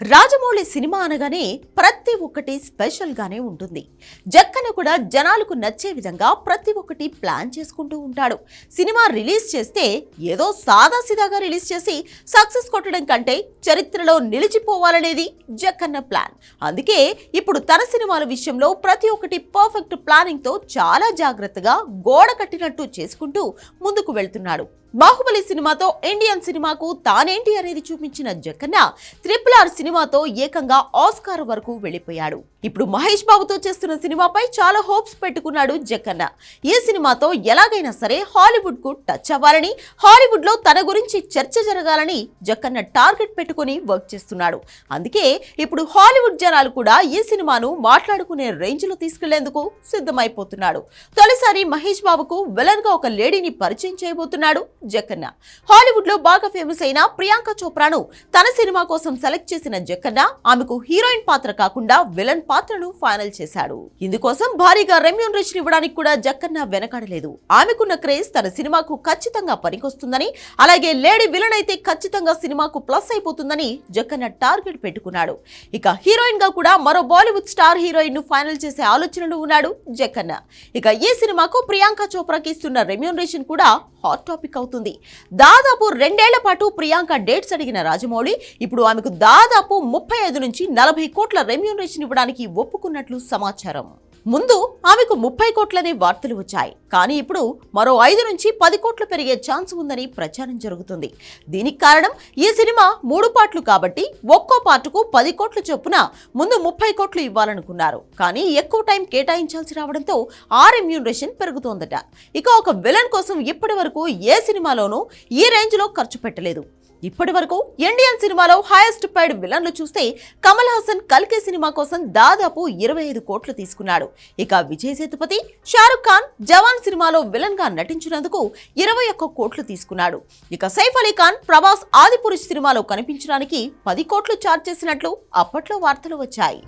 Rajamouli cinema అనగానే ప్రతి ఒక్కటి స్పెషల్ గానే ఉంటుంది. జక్కన కూడా జనాలకు నచ్చే విధంగా ప్రతి ఒక్కటి ప్లాన్ చేసుకుంటూ ఉంటాడు. సినిమా రిలీజ్ చేస్తే ఏదో సాదాసీదాగా రిలీజ్ చేసి సక్సెస్ కొట్టడం కంటే చరిత్రలో నిలిచిపోవాలనేది జక్కన్న ప్లాన్ అందుకే ఇప్పుడు తన సినిమాల విషయంలో ప్రతి ఒక్కటి పర్ఫెక్ట్ ప్లానింగ్తో చాలా జాగ్రత్తగా గోడ కట్టినట్టు చేసుకుంటూ ముందుకు వెళ్తున్నాడు. బాహుబలి సినిమాతో ఇండియన్ సినిమాకు తానేంటి అనేది చూపించిన జక్కన్న త్రిపుల్ ఆర్ సినిమా సినిమాతో ఏకంగా ఆస్కార్ వరకు వెళ్ళిపోయాడు ఇప్పుడు మహేష్ బాబుతో చేస్తున్న సినిమాపై చాలా హోప్స్ పెట్టుకున్నాడు జక్కన్న ఈ సినిమాతో ఎలాగైనా సరే హాలీవుడ్కు టచ్ అవ్వాలని హాలీవుడ్లో తన గురించి చర్చ జరగాలని జక్కన్న టార్గెట్ పెట్టుకుని వర్క్ చేస్తున్నాడు. అందుకే ఇప్పుడు హాలీవుడ్ జనాలు కూడా ఈ సినిమాను మాట్లాడుకునే రేంజ్లో తీసుకెళ్ళేందుకు సిద్ధమైపోతున్నాడు. తొలిసారి మహేష్ బాబుకు విలన్గా ఒక లేడీని పరిచయం చేయబోతున్నాడు జక్కన్న హాలీవుడ్లో బాగా ఫేమస్ అయిన ప్రియాంక చోప్రాను తన సినిమా కోసం సెలెక్ట్ చేసిన జక్కన్న ఆమెకు హీరోయిన్ పాత్ర కాకుండా విలన్ పాత్రను ఫైనల్ చేశాడు. ఇందుకోసం భారీగా రెమ్యూనరేషన్ ఇవ్వడానికి కూడా జక్కన్న వెనకాడలేదు. ఆమెకున్న క్రేజ్ తన సినిమాకు ఖచ్చితంగా పనికొస్తుందని అలాగే లేడీ విలన్ అయితే ఖచ్చితంగా సినిమాకు ప్లస్ అయిపోతుందని జక్కన్న టార్గెట్ పెట్టుకున్నాడు. ఇక హీరోయిన్గా కూడా మరో బాలీవుడ్ స్టార్ హీరోయిన్ను ఫైనల్ చేసే ఆలోచనలో ఉన్నాడు జక్కన్న. ఇక ఈ సినిమాకు ప్రియాంక చోప్రాకి ఇస్తున్న రెమ్యూనరేషన్ కూడా హాట్ టాపిక్ అవుతుంది. దాదాపు రెండేళ్ళ పాటు ప్రియాంక డేట్స్ అడిగిన రాజమౌళి ఇప్పుడు ఆమెకు దాదాపు ముప్పై ఐదు నుంచి నలభై కోట్ల రెమ్యూనరేషన్ ఇవ్వడానికి ఒప్పుకున్నట్లు సమాచారం. ముందు ఆమెకు ముప్పై కోట్లనే వార్తలు వచ్చాయి. కానీ ఇప్పుడు మరో ఐదు నుంచి పది కోట్లు పెరిగే ఛాన్స్ ఉందని ప్రచారం జరుగుతుంది. దీనికి కారణం ఈ సినిమా మూడు పార్ట్లు కాబట్టి ఒక్కో పాటకు పది కోట్లు చొప్పున ముందు ముప్పై కోట్లు ఇవ్వాలనుకున్నారు. కానీ ఎక్కువ టైం కేటాయించాల్సి రావడంతో ఆ రెమ్యూనరేషన్ పెరుగుతోందట. ఇక ఒక విలన్ కోసం ఇప్పటి వరకు ఏ సినిమాలోనూ ఈ రేంజ్లో ఖర్చు పెట్టలేదు. ఇప్పటి వరకు ఇండియన్ సినిమాలో హైయెస్ట్ పెయిడ్ విలన్లు చూస్తే కమల్ హాసన్ కల్కి సినిమా కోసం దాదాపు ఇరవై ఐదు కోట్లు తీసుకున్నాడు. ఇక విజయ్ సేతుపతి షారుఖ్ ఖాన్ జవాన్ సినిమాలో విలన్గా నటించినందుకు ఇరవై ఒక్క కోట్లు తీసుకున్నాడు. ఇక సైఫ్ అలీ ఖాన్ ప్రభాస్ ఆదిపురుష్ సినిమాలో కనిపించడానికి పది కోట్లు చార్జ్ చేసినట్లు అప్పట్లో వార్తలు వచ్చాయి.